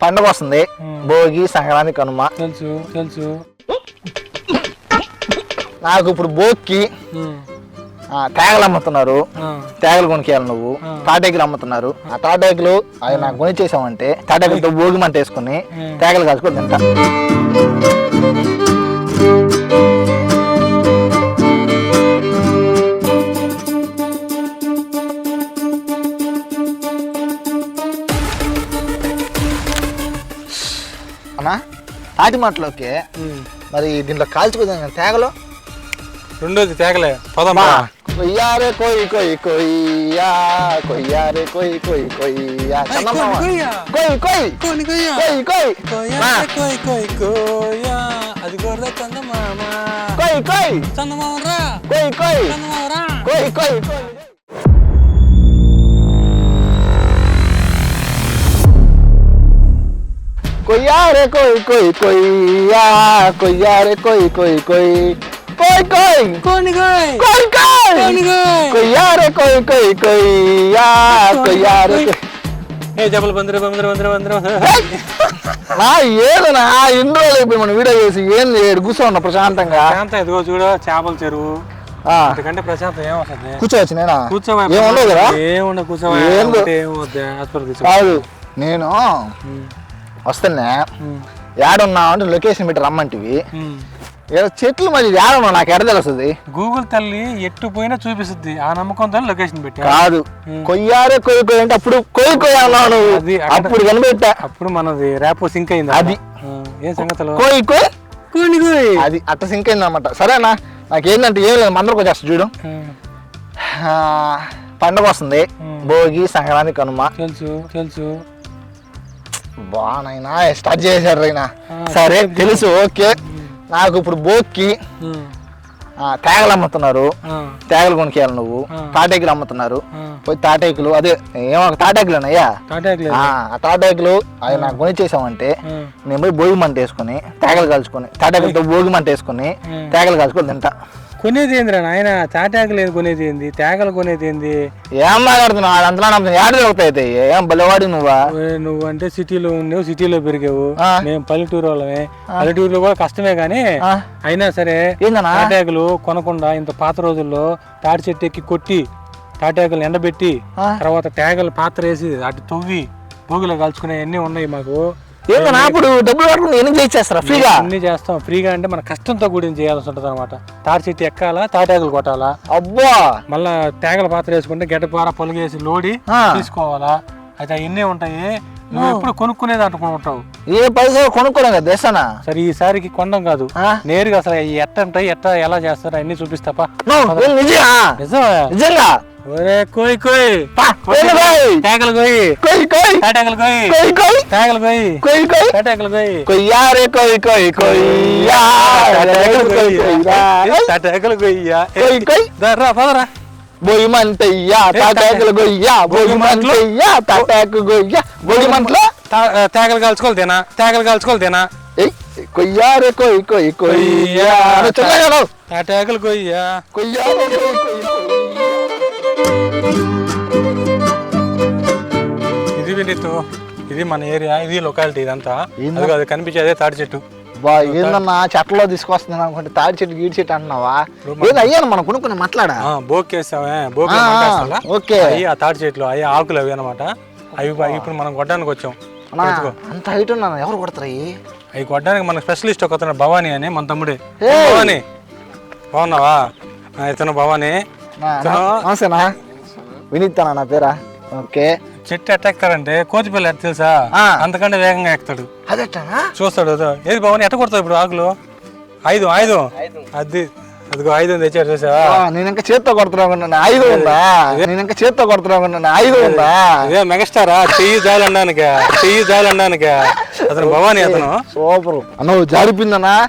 పండగ వస్తుంది భోగి సంక్రాంతి కనుమ. తెలుసు తెలుసు. నాకు ఇప్పుడు ఆ, తేగలు అమ్ముతున్నారు. తేగలు కొనికేయాలి నువ్వు. తాటేకులు అమ్ముతున్నారు. ఆ తాటేకులు అవి నాకు కొనిచ్చేసామంటే తాటేకులతో భోగి మంట వేసుకుని తేగలు కాల్చుకొని తింటా. తాటి మాటలోకి. మరి దీంట్లో కాల్చుకుందాం తేగలు. రెండోది తేగలే పదమ్మా కొయ్యారే కొయ్ కొయ్ కొయ్యా. కొయ్యారే కొయ్ కొయ్ కొయ్యా. చందమామ. కొయ్ కొయ్. కొయ్ కొయ్. నా. అది గొర్రె చందమామ. కొయ్ కొయ్. చందమామ రా. కొయ్ కొయ్. చందమామ రా. కొయ్ కొయ్. కొయ్ కొయ్యారే కొయ్ కొయ్ కొయ్యా కొయ్యారే కొయ్ కొయ్ కొయ్. కొయ్ కొయ్. కోని కోయ్. కొయ్ కొయ్. కోని కోయ్. కొయ్యారే కొయ్ కొయ్ కొయ్యా కొయ్యారే కొయ్. ఏ జబల్ బందరు బందరు బందరు బందరు. నా ఏదనా ఎన్ని రోజులు అయిపోయి మనం వీడియో చేసి? ఏం చేయడు కూర్చోండి ప్రశాంతంగా? శాంత ఎదుగో చూడు చేపల చెరువు. ఆ, అంతకంటే ప్రశాంతం ఏం వస్తుంది కూర్చోవచ్చు నేనా కదా? ఏముండ కూర్చోవా. ఏందో. ఏమవుద్ది హాస్పిటల్ కూర్చో కాదు నేను వస్తున్నా. ఏడున్నా అంటే లొకేషన్ పెట్టి రమ్మంటివి. ఏదో చెట్లు మరి ఏడున్నా నాకు ఎడ తెలుస్తుంది? గూగుల్ తల్లి ఎట్టు పోయినా చూపిస్తుంది. ఆ నమ్మకంతో లొకేషన్ పెట్టా. కాదు. కొయ్యారే కొయ్యి కొయ్యి అంటే అప్పుడు కొయ్యి కొయ్యి అన్నావు నువ్వు. అది అక్కడ- అప్పుడు కనిపెట్టా. అప్పుడు మనది ర్యాపో సింక్ అయింది అది. ఏం సంగతులు కొయ్యి కొయ్యి కోని కోయ్ అది అట్ట సింక్ అయింది అనమాట సరేనా? నాకు ఏంటంటే ఏం లేదు మందరికి వచ్చేస్తా చూడు. పండగ వస్తుంది. భోగి సంక్రాంతి కనుమ. తెలుసు తెలుసు. బానైనా స్టార్ట్ చేశారు రైనా? సరే తెలుసు ఓకే. నాకు ఇప్పుడు ఆ, తేగలు అమ్ముతున్నారు. తేగలు కొనికేయాలి నువ్వు. తాటేకులు అమ్ముతున్నారు. పోయి తాటేకులు అదే ఏమో తాటేకులు అయ్యా ఆ తాటేకులు అవి నాకు కొనిచ్చేసామంటే నేను పోయి భోగి మంట వేసుకొని తేగలు కాల్చుకొని తాటేకులతో భోగి మంట వేసుకొని తేగలు కాల్చుకొని తింటా. కొనేది ఏందిరా నాయన? తాటాకు లేదు కొనేది ఏంది? తేగలు కొనేది ఏంది? ఏం మాట్లాడుతున్నావు? అంతలా ఏడ దొరుకుతాయి ఏం బలవాడి నువ్వా? నువ్వు అంటే సిటీలో ఉండేవు సిటీలో పెరిగావు. మేము పల్లెటూరు వాళ్ళమే పల్లెటూరులో కూడా కష్టమే కానీ అయినా సరే ఏందన్నా? తాటాకులు కొనకుండా ఇంత పాత రోజుల్లో తాటి చెట్టు ఎక్కి కొట్టి తాటాకులు ఎండబెట్టి. తర్వాత తేగలు పాత్ర వేసి అటు తవ్వి భోగిలో కాల్చుకునే అన్నీ ఉన్నాయి మాకు. ఏందన్నా అప్పుడు డబ్బులు కట్టుకుని ఎన్ని చేసేస్తారా ఫ్రీగా? అన్ని చేస్తాం. ఫ్రీగా అంటే మన కష్టంతో కూడిన చేయాల్సి ఉంటుంది అనమాట తాటి చెట్టు ఎక్కాలా తాటాకులు కొట్టాలా? అబ్బా! మళ్ళా తేగల పాత్ర వేసుకుంటే గడ్డపార పొలిగేసి లోడి. తీసుకోవాలా? అయితే అవన్నీ ఉంటాయి? నువ్వు ఎప్పుడు కొనుక్కునేది అంటుకుని ఉంటావు? ఏ పైసలు కొనుక్కోలేం కదా దేశానా? సరే ఈసారికి కొండం కాదు? నేరుగా అసలు ఎట్ట ఉంటాయి ఎట్ట ఎలా చేస్తారో అన్ని చూపిస్తాపా. నిజంగా? ఒరే కోయ్ కోయ్. పా, కోయ్ కోయ్. కోయ్. కొయ్ కొయ్. కోయ్. కొయ్ కొయ్. తేగలు కోయ్. కొయ్ కొయ్. తాటాకులు కోయ్. కొయ్యారే కొయ్ కొయ్ కొయ్యా. తాటాకులు కొయ్ కొయ్యా. తాటాకులు కొయ్యా కొయ్ కొయ్. దర్రా పదరా బొయ్యి మంటయ్యా తాటాకులు గొయ్యా బొయ్యి మంటయ్యా తాటాకు గొయ్యా బొయ్యి మంటలో తా- తేగలు కాల్చుకోవాలి తినా? తేగలు కాల్చుకోవాలి తినా? కొయ్యారే కొయ్ కొయ్ కొయ్యా. తాటాకులు కొయ్యా కొయ్యా. ఇది వినీతు ఇది మన ఏరియా ఇది లొకాలిటీ ఇదంతా. అది కనిపించేదే తాడి చెట్టు. బా ఏందన్నా చెట్లలో తీసుకొస్తున్నాను అనుకుంటే తాడి చెట్టు గీడి చెట్టు అంటున్నావా? ఏది అయ్యాను మనం కొనుక్కుని మాట్లాడా? ఆ, బోకేసామే బోకే ఆ, మంటేస్తాలా? ఓకే. అవి ఆ తాడి చెట్లు అవి ఆకులు అవి అనమాట అవి ఇప్పుడు మనం కొట్టడానికి వచ్చాం. అంత హైట్ ఉన్నాను? ఎవరు కొడతారు అయ్యి? అవి కొట్టడానికి మన స్పెషలిస్ట్ ఒక భవానీ అని మన తమ్ముడే. భవానీ. బాగున్నావా? ఇతను భవానీ. నమస్తేనా వినీతనా నా పేరా? ఓకే. చెట్టు ఎట్ట ఎక్కుతాడంటే కోతిపిల్ల ఎట్ట తెలుసా? ఆ. అంతకంటే వేగంగా ఎక్కుతాడు. అదెట్టనా? చూస్తాడు అదో. ఏది భవానీ ఎట్ట కొడతావు ఇప్పుడు ఆకులు? ఐదు ఐదు. అది అదిగో ఐదు తెచ్చాడు చూసావా? నేను ఇంకా చేత్తో కొడుతున్నా ఐదు ఉందా? నేను ఇంకా చేత్తో కొడుతున్నా ఐదు ఉందా? ఇదే మెగాస్టారా? చెయ్యి జాలి అనడానికి? చెయ్యి జాలి అనడానికి? అతను భవానీ అతను. సూపర్. అన్న జారిపోయిందన్నా?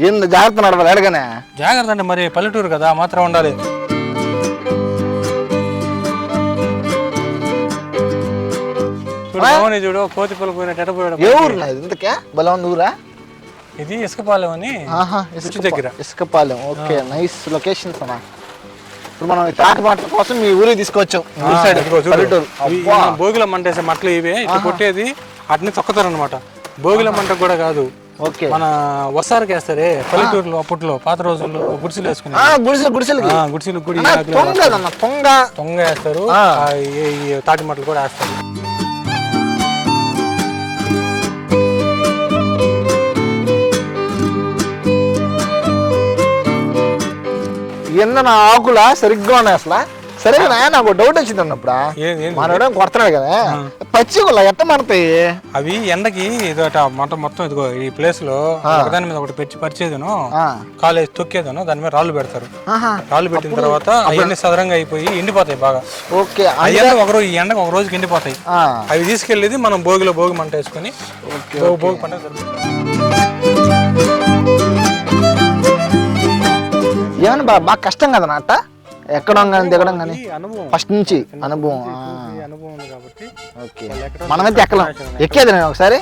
ఏంది జాగ్రత్త నడవాలి అడగనే. జాగ్రత్త అంటే మరి పల్లెటూరు కదా మాత్రం ఉండాలి. భవానీ చూడు కోతి పిల్ల పోయినట్టు ఎట్ట పోయాడు ఏ ఊరు నా ఇది? ఇంతకే? బలం ఊరా? ఇది ఇసుకపాలెం అని ఆహా ఇసుక దగ్గర. ఇసుకపాలెం. ఓకే నైస్ లొకేషన్స్ అన్న. ఇప్పుడు మనం తాటి మాటల కోసం మీ ఊరికి తీసుకొచ్చాం. భోగిలో మంటేసే మట్టలు ఇవే ఇట్లా కొట్టేది వాటిని తొక్కుతారనమాట భోగిల మంటకు కూడా కాదు. ఓకే. మన వసారికి వేస్తారే పల్లెటూరులో అప్పట్లో పాత రోజుల్లో గుడిసెలు వేసుకుని ఆ, గుడిసెలు గుడిసెలకి. గుడిసెలు గుడి తొంగ. తొంగ వేస్తారు. తాటి మట్టలు కూడా వేస్తారు. ఎందన ఆకుల సరిగ్గా ఉన్నాయి అసలు? సరే నాకు డౌట్ వచ్చింది అన్నప్పుడు. మనోడే కొడుతున్నాడు కదా. పచ్చి ఎట్ట మడతాయి అవి ఎండకి మంట మొత్తం ఇదిగో ఈ ప్లేస్లో ఒకదాని మీద ఒకటి పెట్టి పరిచేదను. కాలేజ్ తొక్కేదను దాని మీద రాళ్ళు పెడతారు. రాళ్ళు పెట్టిన తర్వాత అవన్నీ సదరంగా అయిపోయి ఎండిపోతాయి బాగా. ఓకే. అవన్నీ ఒక రోజు ఈ ఎండకు ఒక రోజుకి ఎండిపోతాయి. అవి తీసుకెళ్ళేది మనం భోగిలో భోగి మంట వేసుకొని భోగి పంట జరుపుకుంటాం. ఏమన్నా బా బాగా కష్టం కదా నా అట్ట ఎక్కడం కానీ దిగడం కానీ? ఈ అనుభవం. ఫస్ట్ నుంచి అనుభవం ఆ, ఈ అనుభవం ఉంది కాబట్టి ఓకే. వాళ్ళు ఎక్కడం మనమైతే ఎక్కలేం. ఎక్కేది నేను ఒకసారి?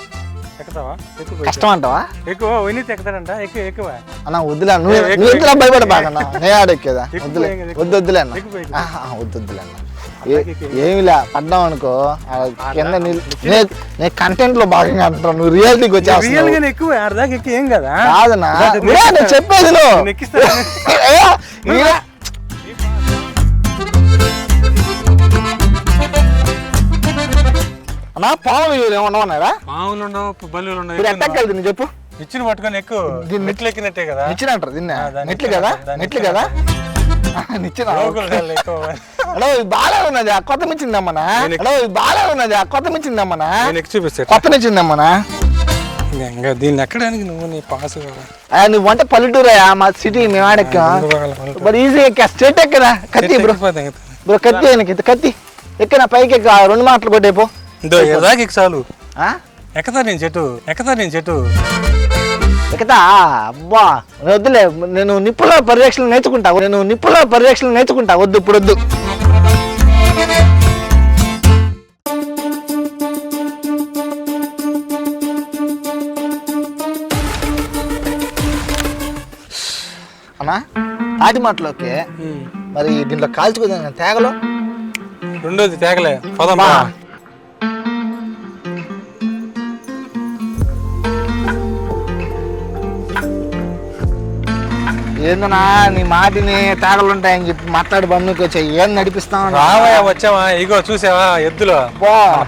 ఎక్కుతావా? ఎక్కువ కష్టం అంటావా? ఎక్కువ వినీత్ ఎక్కుతాడంట ఎక్కువ ఎక్కువ. అన్న వద్దులే నువ్వు నువ్వు వద్దులే భయపడ బాగన్నా నేను ఆడెక్కేదా? వద్దులే వద్దు వద్దులే అన్న. ఎక్కువ ఆహా, వద్దు వద్దులే అన్న. ఏమిలే? పడ్డాం అనుకో కింద నీళ్ళు నేను నేను కంటెంట్లో భాగంగా అంటున్నాను నువ్వు రియాలిటీకి రియల్ వచ్చేస్తున్నావు. గానే ఎక్కువ ఆడదాకా ఎక్కువ ఏం కదా? నేను చెప్పేది నువ్వు. నేను అన్నా పాములు ఏమన్నా ఉన్నారా పాములు ఉండవు బల్లులు ఉండవు ఎట్టకెళ్తుంది నువ్వు చెప్పు. ఇచ్చిన పట్టుకొని ఎక్కువ దీన్ని మెట్లు ఎక్కినట్టే కదా? నిచ్చినంటారు దీన్ని. దాన్ని నెట్లు కదా? నెట్లు కదా? బాగా ఉన్నది కొత్త ఇది బాగా ఉన్నది కొత్త ఎక్కి చూపిస్తాను కొత్త మిచ్చిందమ్మనా ఇంకా దీన్ని ఎక్కడానికి నువ్వు నీ పాస్ ఆ, నువ్వు వంట పల్లెటూరయా? మా సిటీ మేము ఆడెక్కాం. మరి ఈజీ ఎక్కా. స్ట్రేట్ ఎక్కరా? కత్తి బ్రో. బ్రో కత్తి ఆయనకి కత్తి. ఎక్కనా? పైకి ఎక్క. రెండు మాటలు కొట్టేపో చాలు. ఎక్కతా నేను చెట్టు? ఎక్కతా నేను చెట్టు? ఎక్కతా అబ్బా వద్దులే నేను నిప్పుల పరిరక్షణ నేర్చుకుంటా నేను నిప్పుల పరిరక్షణ నేర్చుకుంటా వద్దు ఇప్పుడు వద్దు. అన్నా తాటి మాటలోకి మరి దీంట్లో కాల్చుకుందా తేగలో? రెండోది తేగలే పదమ్మా. ఏందన్నా నీ మాటిని తేగలు ఉంటాయని చెప్పి మాట్లాడి బంధుకి వచ్చాయి ఏం నడిపిస్తావు రావయ్య వచ్చావా? ఇగో చూసావా? ఎద్దులు.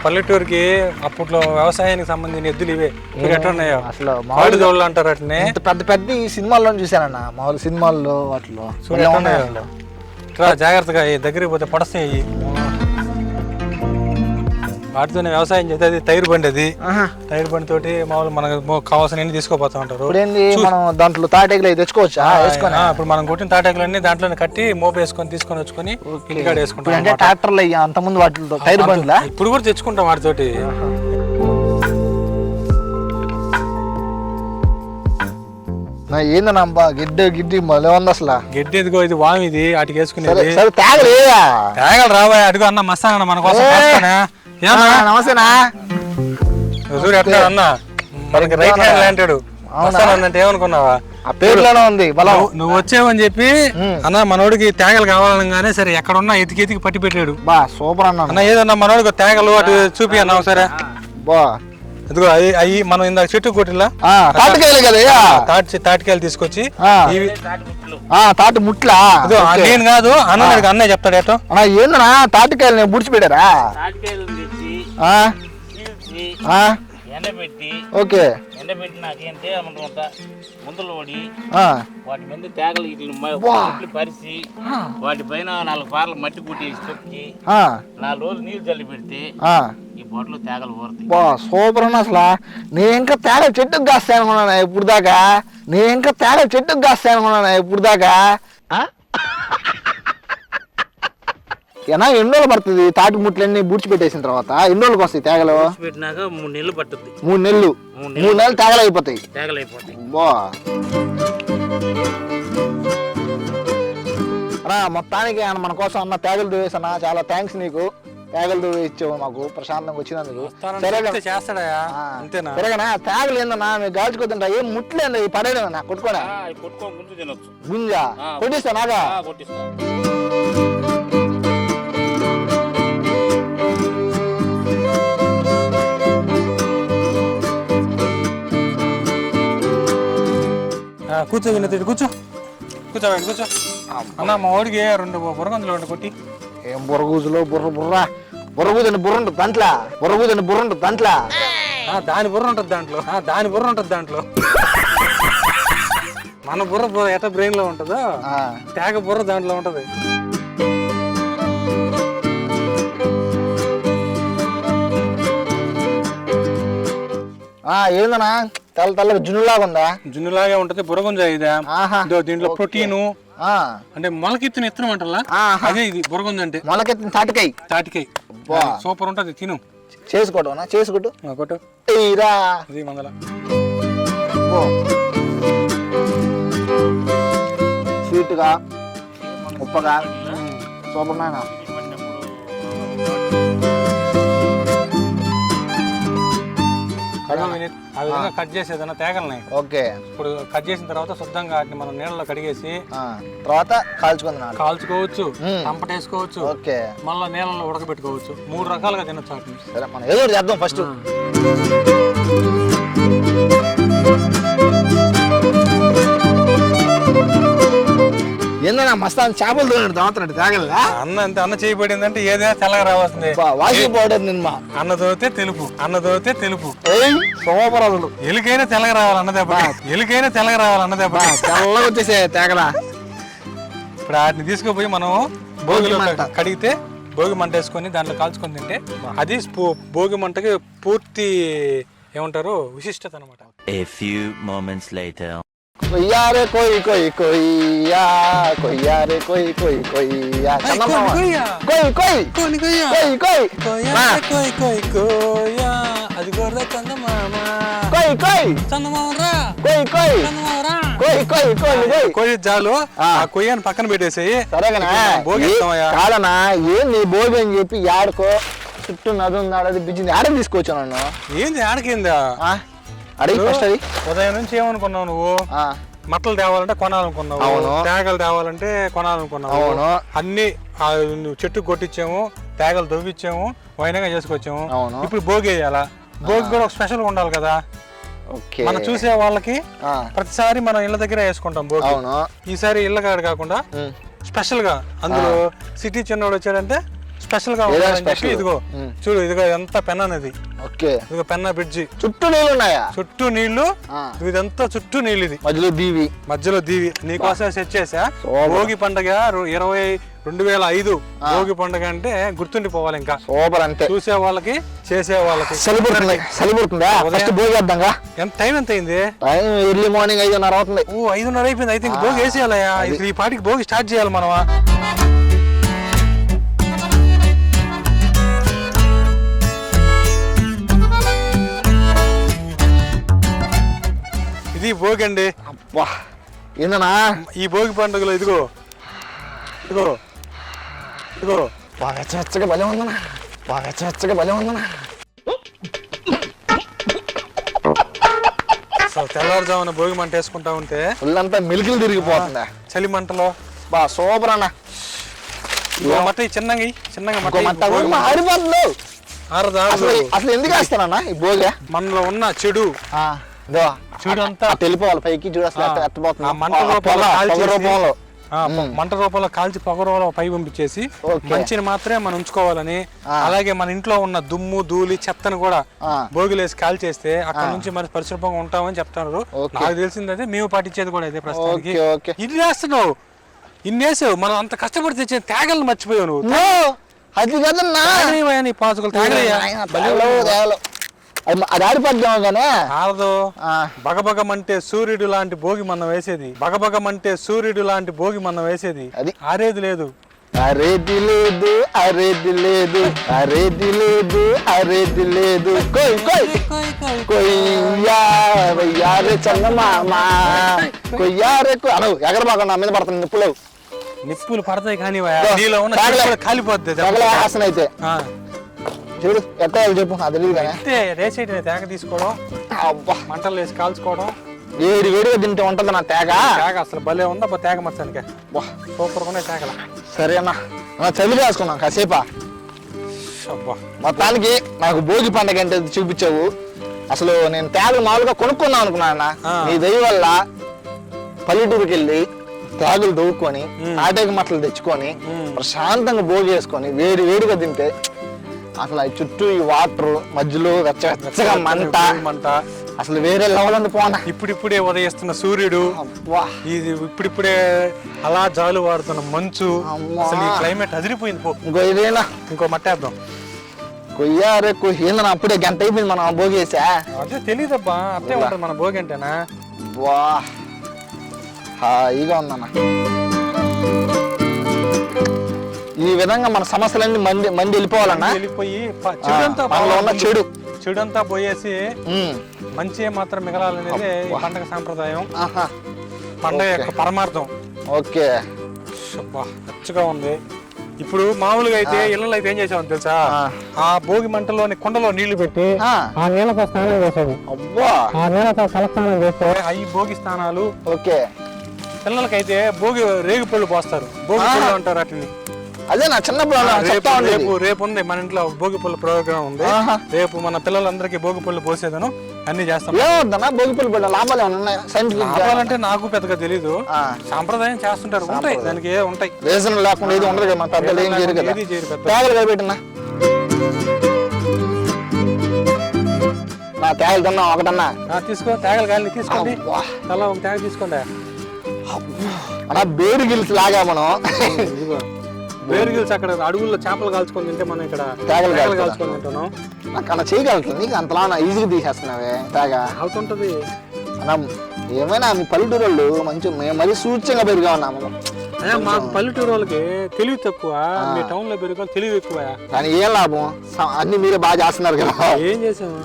పల్లెటూరుకి అప్పట్లో వ్యవసాయానికి సంబంధించిన ఎద్దులు ఇవే. ఇవి ఎట్లా ఉన్నాయో అసలు మామిడి దోళ్ళు అంటారు ఇంత పెద్ద పెద్ద ఈ సినిమాల్లో చూశానన్న. మామూలు సినిమాల్లో వాటిలో చూడు జాగ్రత్తగా దగ్గరికి పోతే పడస్తాయి. వాటితోనే వ్యవసాయం చేస్తే అది టైర్ బండి అది. టైర్ బండి తోటి మామూలు మనకు కావాల్సిన తీసుకోపోతా ఉంటారు. మనం దాంట్లో తాటేకలు తెచ్చుకోవచ్చా? ఇప్పుడు మనం కొట్టిన తాటాకులన్నీ దాంట్లోనే కట్టి మోపు వేసుకొని తీసుకొని వచ్చుకొని ఇంటికాడ వేసుకుంటాం ఇప్పుడు అంటే ట్రాక్టర్లు అయ్యా అంతకుముందు వాటితో టైర్ బండ్లా? ఇప్పుడు కూడా తెచ్చుకుంటాం వాటితోటి. నా ఏందన్నా గిడ్డ గిడ్డి మళ్ళీ ఉంది అసలు. గడ్డి ఎదిగో ఇది వామి ఇది వాటికి సరే తేగలేదా తేగలు. రాబోయే అడుగు అన్న మస్తాన మన కోసం? నమస్తేనా? చూడు ఎట్లా అన్న. మనకి రైట్ హ్యాండ్ లాంటాడు వస్తానంటే ఏమనుకున్నావా? ఆ పేరులోనే ఉంది బలం. నువ్వు- వచ్చావని చెప్పి అన్న మనోడికి తేగలు కావాలనగానే సరే ఎక్కడున్నా ఎతికి ఎతికి పట్టి పెట్టాడు. బా సూపర్ అన్నాను అన్న ఏదన్నా మనోడికి తేగలు అటు చూపి అన్న ఒకసారి. బా. ఇదిగో అవి అవి మనం ఇందాక చెట్టు కొట్టిలా ఆ, తాటికాయలు కదా అయ్యా? తాటి తాటికాయలు తీసుకొచ్చి ఆ. ఇవి ఆ, తాటి ముట్లా? నేను కాదు అన్న అన్నయ్య చెప్తాడు ఏటో అన్నా ఏందన్నా? తాటికాయలు నేను బుడిచిపెట్టారా ఎండబెట్టి ఓకే. ముందులు పడి ఆ, వాటి మీద తేగలు ఇట్లు పరిచి వాటి పైన నాలుగు పార్లు మట్టి కుట్టేసి తొక్కి ఆ, నాలుగు రోజులు నీళ్ళు చల్లి పెడితే ఆ. ఈ బొట్టలు తేగలు ఊరుతాయి బా సూపర్ అన్న అసలు. నేను ఇంకా తేగ చెట్టుకు కాస్తాను అనుకున్నాను ఇప్పుడు దాకా నేను ఇంకా తేగ చెట్టుకు కాస్తాను అనుకున్నాను ఇప్పుడు దాకా ఆ? ఏనా ఎన్ని రోజులు పడుతుంది? తాటి ముట్లన్నీ బూడ్చిపెట్టేసిన తర్వాత? ఎన్ని రోజులకు వస్తాయి తేగలు? పెట్టినాక మూడు నెలలు మూడు నెలలు? మూడు నెలలు. తేగలు అయిపోతాయి. తేగలు అయిపోతాయి. బా మొత్తానికి ఆయన మన కోసం అన్న తేగలు దువేసన్నా చాలా థ్యాంక్స్ నీకు. తేగలు ఇచ్చావు మాకు ప్రశాంతంగా వచ్చినందుకు. సరేనా తేగలు ఏందన్నా మీరు గాల్చుకోతుంటా ఏం ముట్లేదు ఈ పడేయడం నా కొట్టుకోడా గుంజు తినొచ్చు. గుంజ ఆ. కొట్టిస్తా. నాగా కూర్చో వినతి కూర్చో. కూర్చో కూర్చో. అన్న మా వాడికి రెండు బుర్రగంతులు రెండు కొట్టి. ఏం బుర్రగూజులో బుర్ర బుర్ర? బుర్రగూజని బుర్ర ఉంటుంది దాంట్లో. బుర్రగూజని బుర్ర ఉంటుంది దాంట్లో. ఆ, దాని బుర్ర ఉంటుంది దాంట్లో. దాని బుర్ర ఉంటుంది దాంట్లో. మన బుర్ర బుర్ర ఎట్ట బ్రెయిన్లో ఉంటుందో ఆ, తేగ బుర్ర దాంట్లో ఉంటది. ఆ, ఏందన్నా? తెల్ల తెల్లగా జున్నులాగా ఉందా? జున్నులాగే ఉంటది ఇదే. ఇదో దీంట్లో ప్రోటీను. ఆ, అంటే మొలకెత్తిన ఇత్తనం అంటారా. అదే ఇది బుర్రగుంజ అంటే. మొలకెత్తిన తాటికాయ. తాటికాయ. సూపర్ ఉంటది తిను. చేసుకోవటం చేసుకుంటూ. కొట్టు. ఇది మందల. స్వీట్గా ఉప్పగా. సూపర్ నాయన. వినీత్. ఆ విధంగా కట్ చేసేదన్నా తేగలని. ఓకే. ఇప్పుడు కట్ చేసిన తర్వాత శుద్ధంగా వాటిని మనం నీళ్ళలో కడిగేసి తర్వాత కాల్చుకుంది. కాల్చుకోవచ్చు మ్మ్. టంపటేసుకోవచ్చు ఓకే. మళ్ళీ నీళ్ళలో ఉడకబెట్టుకోవచ్చు. మూడు రకాలుగా తినొచ్చు వాటిని. సరే మనం ఏదో చేద్దాం ఫస్ట్. ఏందన్నా మస్తాన్ చేపలు తోడు దావుతున్నాడు తాగలరా అన్న అంతే అన్న చేయబడింది అంటే ఏదైనా తెల్లగా రావాల్సిందే. వాషింగ్ పౌడర్ నిన్న అన్న దోతే తెలుపు అన్న దోతే తెలుపు. సూపర్ అసలు ఎలుకైనా తెల్లగా రావాలి అన్న దెబ్బ ఎలుకైనా తెల్లగా రావాలి అన్న దెబ్బ తెల్లగా వచ్చేసే తేగలా. ఇప్పుడు వాటిని తీసుకుపోయి మనం భోగిలో మంట. కడిగితే భోగి మంట వేసుకొని దాంట్లో కాల్చుకొని తింటే అది భోగి మంటకి పూర్తి ఏమంటారు విశిష్టత అనమాట కొయ్యారే కొయ్ కొయ్ కొయ్యా కొయ్యారే కొయ్ కొయ్ కొయ్యా. చందమామ కొయ్యా. కొయ్ కొయ్. కొయ్ కొయ్ మా. అది గొర్రె చందమామ. కొయ్ కొయ్. చందమామ రా కొయ్ కొయ్. చందమామ రా కొయ్ కొయ్ కొయ్ కొయ్. కొయ్య జాలు ఆ. కొయ్యని పక్కన పెట్టేసేయి. సరేగనా? భోగి ఏ- నీ భోగి అని చెప్పి యాడకో చుట్టూ నది ఉంది ఆడది బిచ్చింది ఆడ తీసుకొచ్చా నన్ను? ఏంది ఆడకిందా? అడిగి ఫస్ట్ అది. ఉదయం నుంచి ఏమనుకున్నావు నువ్వు? మట్టలు తేవాలంటే కొనాలనుకున్నావు. అవును. తేగలు తేవాలంటే కొనాలనుకున్నావు. అవును. అన్ని చెట్టు కొట్టించాము తేగలు దొవ్విచ్చాము వైనంగా చేసుకొచ్చాము. అవును. ఇప్పుడు భోగి వేయాలా? భోగి కూడా ఒక స్పెషల్ ఉండాలి కదా? మనం చూసే వాళ్ళకి ప్రతిసారి మనం ఇళ్ళ దగ్గర వేసుకుంటాం భోగి. ఈసారి ఇళ్ళ కాడ కాకుండా. స్పెషల్గా. అందులో సిటీ చిన్నోడు వచ్చాడంటే స్పెషల్గా. ఇదిగో. చూడు ఇదిగో ఎంత పెన్న నది ఓకే. ఇదిగో పెన్న బ్రిడ్జి. చుట్టూ నీళ్ళు ఉన్నాయా? చుట్టూ నీళ్ళు. ఇదంతా చుట్టూ నీళ్ళు ఇది. మధ్యలో దీవి. మధ్యలో దీవి. నీకోసం సెట్ చేసా. భోగి పండగ ఇరవై రెండు వేల ఐదు భోగి పండగ అంటే గుర్తుండిపోవాలి ఇంకా. సూపర్ అంతే. చూసే వాళ్ళకి చేసే వాళ్ళకి. వేద్దాంగా? ఎంత టైం ఎంత అయింది టైం ఎర్లీ మార్నింగ్ ఐదున్నర అవుతుంది. ఓ ఐదున్నర అయిపోయింది. అయితే ఇంక భోగి వేసేయాలయ్యా. ఇప్పుడు ఈ పాటికి భోగి స్టార్ట్ చేయాలి మనమా? భోగి అండి. అబ్బా ఏందన్నా? ఈ భోగి పండుగలో ఇదిగో ఇదిగో ఇదిగో. బాగా వెచ్చవెచ్చగా భలే ఉందనా బాగా వెచ్చవెచ్చగా భలే ఉందనా అసలు తెల్లవారుజామున భోగి మంట వేసుకుంటా ఉంటే ఒళ్ళంతా మిలికిలు తిరిగిపోతుందా? చలి మంటలో. బా సూపర్ అన్న. ఇదిగో మట్ట ఈ చిన్నగా ఇయ్యి, చిన్నగా మట్ట ఇయ్యి. మంట భోగి మంట. ఆరిపోతుంది ఆరదు, అసలు ఎందుకు వేస్తానన్నా ఈ భోగి? మనలో ఉన్న చెడు. ఆ, ఇదో చెడు అంతా అటు వెళ్ళిపోవాలి పైకి చూడు అసలు ఎట్ట- ఎత్తపోతుంది ఆ మంట రూపంలో మంట కాల్చి పొగ రూపంలో పై పంపించేసి. మంచిని మాత్రమే మనం ఉంచుకోవాలని. అలాగే మన ఇంట్లో ఉన్న దుమ్ము ధూళి చెత్తను కూడా. భోగిలేసి కాల్చేస్తే అక్కడ నుంచి మరి పరిశుభ్రంగా ఉంటామని చెప్తున్నారు. నాకు తెలిసింది మేము పాటించేది కూడా ఇదే ప్రస్తుతానికి. ఇది వేస్తున్నావు ఇన్ని వేసావు. మనం అంత కష్టపడి తెచ్చిన తేగలను మర్చిపోయావు నువ్వు. అది కదన్నా పాసుకలు. తాగలేయా నాయన, తేలో, తేలో. అది మ- అది ఆడిపోద్దాం కానీ. ఆరదు ఆ, బగబగమంటే సూర్యుడు లాంటి భోగి మనం వేసేది. బగబగమంటే సూర్యుడు లాంటి భోగి మనం వేసేది. అది. ఆరేది లేదు. అరేది లేదు అరేది లేదు అరేది లేదు అరేది లేదు. కొయ్ కొయ్. కొయ్యా వయ్యారే చందమామ. కొయ్యారే కొయ్ అను ఎగరబాక నా మీద పడుతుంది నిప్పులు నిప్పులు పడతాయి కానీ నీలో ఉన్న కాలిపోద్ది. అయితే చూడు ఎట్ట వేయాలో చెప్పు అది తెలియదు కానీ. అంతే రేసేటి తేగ తీసుకోవడం. అబ్బా. మంటలు వేసి కాల్చుకోవడం. వేడి వేడిగా తింటే ఉంటుంది నా తేగ తేగ అసలు భలే ఉందా అబ్బా తేగ మర్చానికి అబ్బా, సూపర్ ఉన్నాయి తేగల సరే అన్న చదివి రాసుకున్నాం కాసేపా. అబ్బా. మొత్తానికి నాకు భోగి పండగ అంటే చూపించావు. అసలు నేను తేగలు మామూలుగా కొనుక్కుందాం అనుకున్నా అన్న. ఆ. నీ దయ వల్ల పల్లెటూరుకి వెళ్ళి త్యాగులు దవ్వుకొని తాటేక మట్టలు తెచ్చుకొని ప్రశాంతంగా భోగి వేసుకొని వేడి వేడిగా తింటే అసలు చుట్టూ ఈ వాటర్ మధ్యలో వెచ్చ వెచ్చగా మంట. మంట. అసలు వేరే లెవెల్ ఉంది పోనా. ఇప్పుడిప్పుడే ఉదయిస్తున్న సూర్యుడు. అబ్బా. ఇది ఇప్పుడిప్పుడే అలా జాలు వాడుతున్న మంచు. అసలు ఈ క్లైమేట్ అదిరిపోయింది పో. ఇంకో ఇదేనా? ఇంకో మట్టేద్దాం కొయ్యారే కొయ్యిందని అప్పుడే గంట అయిపోయింది మనం భోగి వేసా? అదే తెలియదబ్బా అట్టే ఉంటుంది మన భోగి అంటేనా? వా హాయిగా ఉందన్న. ఈ విధంగా మన సమస్యలన్నీ మంది మంది వెళ్ళిపోవాలన్నా? వెళ్ళిపోయి ప- చెడంతా మనలో ఉన్న పోవాలి. చెడు. చెడంతా పోయేసి. మంచి మాత్రం మిగలాలనేది పండగ సాంప్రదాయం. ఆహా. పండగ యొక్క పరమార్థం. ఓకే. ఖర్చుగా ఉంది. ఇప్పుడు మామూలుగా అయితే ఇళ్ళలో అయితే ఏం చేసామని తెలుసా? ఆ. భోగి మంటలోని కుండలో నీళ్ళు పెట్టి ఆ, నీళ్ళతో స్నానం అబ్బా. ఆ నీళ్ళతో తలస్నానం చేస్తే అవి భోగి స్నానాలు ఓకే. పిల్లలకైతే భోగి రేగు పళ్ళు పోస్తారు. భోగి. పళ్ళు అంటారు వాటిని. అదే నా చిన్నప్పుడు అలా రేపు చెప్తా ఉండేది. రేపు రేపు ఉంది మన ఇంట్లో భోగి పళ్ళు ప్రోగ్రామ్ ఉంది. ఆహా. రేపు మన పిల్లలందరికీ భోగి పళ్ళు పోసేదను అన్ని చేస్తాం. ఏమవుతుందన్నా భోగిపల్లి బిడ్డ లాభాలు ఏమైనా ఉన్నాయా? సైంటిఫిక్ లాభాలంటే నాకు పెద్దగా తెలీదు. ఆ. సాంప్రదాయం చేస్తుంటారు ఉంటాయి. దానికి ఏ ఉంటాయి. రీజన్ లేకుండా ఇది ఉండదు కదా మన పెద్దలు ఏం చేయరు కదా. ఏది చేయరు పెద్ద తేగలు కనిపెట్టినా నా తేగలు తిన్నా ఒకటన్నా. ఆ, తీసుకో తేగలు గాలి తీసుకోండి. అబ్బా. తలా ఒక తేగ తీసుకోండి. అన్నా బేరు గిల్స్ లాగా మనం. ఇదిగో. వేరు గిల్స్ అక్కడ అడుగుల్లో చేపలు కాల్చుకొని తింటే మనం ఇక్కడ తేగలు. కాల్చుకొని తింటున్నాం. నాకు అలా చేయగలుగుతుంది. నీకు అంతలా ఈజీగా తీసేస్తున్నావే తేగ. అవుతుంటది. అన్నా ఏమైనా మీ పల్లెటూరు వాళ్ళు మంచి మేము మరీ సూచ్యంగా పెరిగా ఉన్నాము. మాకు పల్లెటూరు వాళ్ళకి తెలివి తక్కువ మీ టౌన్లో పెరిగే తెలివి ఎక్కువ. కానీ ఏం లాభం? అన్ని మీరే బాగా చేస్తున్నారు కదా. ఏం చేసాము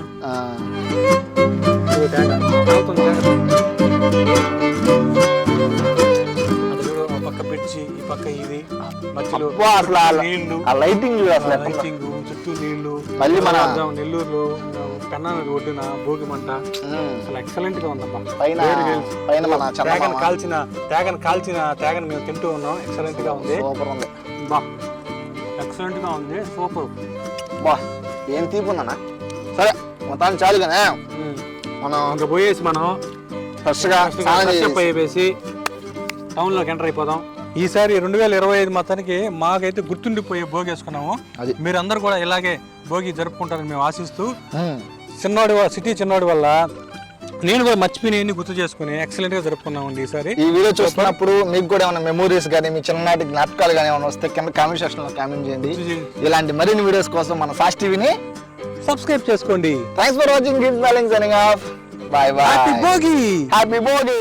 పక్క పిచ్చి ఈ పక్క ఇది. మధ్యలో నీళ్ళు. ఆ లైటింగ్ అసలు. లైటింగ్ చుట్టూ నీళ్ళు. మళ్ళీ మన- నెల్లూరులో పెన్నా ఒడ్డున భోగి మంట. అసలు ఎక్సలెంట్గా ఉందబ్బా. పైన. పైన మన తేగను చందమామ. కాల్చిన తేగను కాల్చిన తేగను మేము తింటూ ఉన్నాం. ఎక్సలెంట్గా ఉంది. సూపర్ ఉంది. బా. ఎక్సలెంట్గా ఉంది. సూపర్ బా ఏం తీపి ఉందన్నా? సరే మొత్తానికి చాలు కానీ మనం ఇంకా పోయేసి మనం ఫ్రెష్గా స్నానం ఫ్రెష్ అప్ చేసి అయిపోయేసి టౌన్లోకి ఎంటర్ అయిపోదాం. ఈసారి రెండు వేల ఇరవై ఐదు మొత్తానికి మాకైతే గుర్తుండిపోయే భోగి వేసుకున్నాము. అది. మీరందరూ కూడా ఇలాగే భోగి జరుపుకుంటారని మేము ఆశిస్తూ. చిన్నోడి సిటీ చిన్నోడి వల్ల నేను కూడా మర్చిపోయిన గుర్తు చేసుకుని ఎక్సలెంట్గా జరుపుకున్నామండి ఈసారి. ఈ వీడియో చూస్తున్నప్పుడు మీకు కూడా ఏమైనా మెమోరీస్ కానీ మీ చిన్ననాటి జ్ఞాపకాలు కానీ ఏమైనా వస్తే కింద కామెంట్ సెక్షన్లో కామెంట్ చేయండి. ఇలాంటి మరిన్ని వీడియోస్ కోసం మన ఫాస్ట్ టీవీని సబ్స్క్రైబ్ చేసుకోండి. Thanks for watching gift balance off bye bye happy Bhogi happy Bhogi